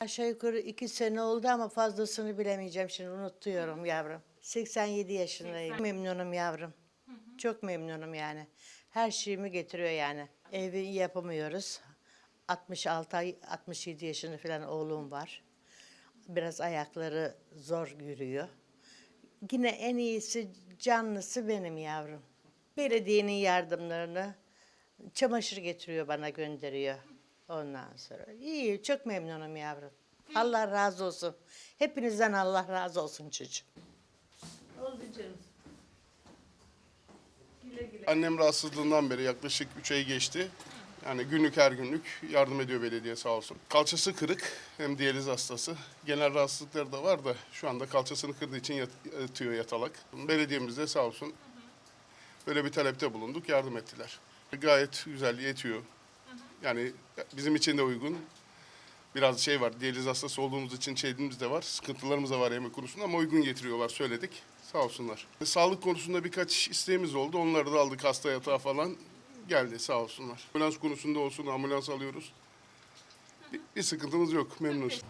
aşağı yukarı iki sene oldu ama fazlasını bilemeyeceğim şimdi unutuyorum yavrum. 87 yaşındayım. Memnunum yavrum. Çok memnunum yani. Her şeyimi getiriyor yani. Evi yapamıyoruz. 66 ay, 67 yaşında falan oğlum var. Biraz ayakları zor yürüyor. Yine en iyisi canlısı benim yavrum. Belediyenin yardımlarını çamaşır getiriyor bana gönderiyor. Ondan sonra iyi çok memnunum yavrum. Allah razı olsun. Hepinizden Allah razı olsun çocuğum. Oldu canım. Güle güle. Annem rahatsızlığından beri yaklaşık 3 ay geçti. Yani günlük her günlük yardım ediyor belediye sağ olsun. Kalçası kırık hem diyaliz hastası. Genel rahatsızlıkları da var da şu anda kalçasını kırdığı için yat- yatıyor yatalak. Belediyemiz de sağ olsun böyle bir talepte bulunduk yardım ettiler. Gayet güzel yetiyor. Yani bizim için de uygun. Biraz şey var, diyaliz hastası olduğumuz için şeyimiz de var, sıkıntılarımız da var yemek konusunda ama uygun getiriyorlar söyledik. Sağ olsunlar. Sağlık konusunda birkaç isteğimiz oldu. Onları da aldık hasta yatağı falan. Geldi sağ olsunlar. Ambulans konusunda olsun ambulans alıyoruz. Bir, bir sıkıntımız yok, memnunuz.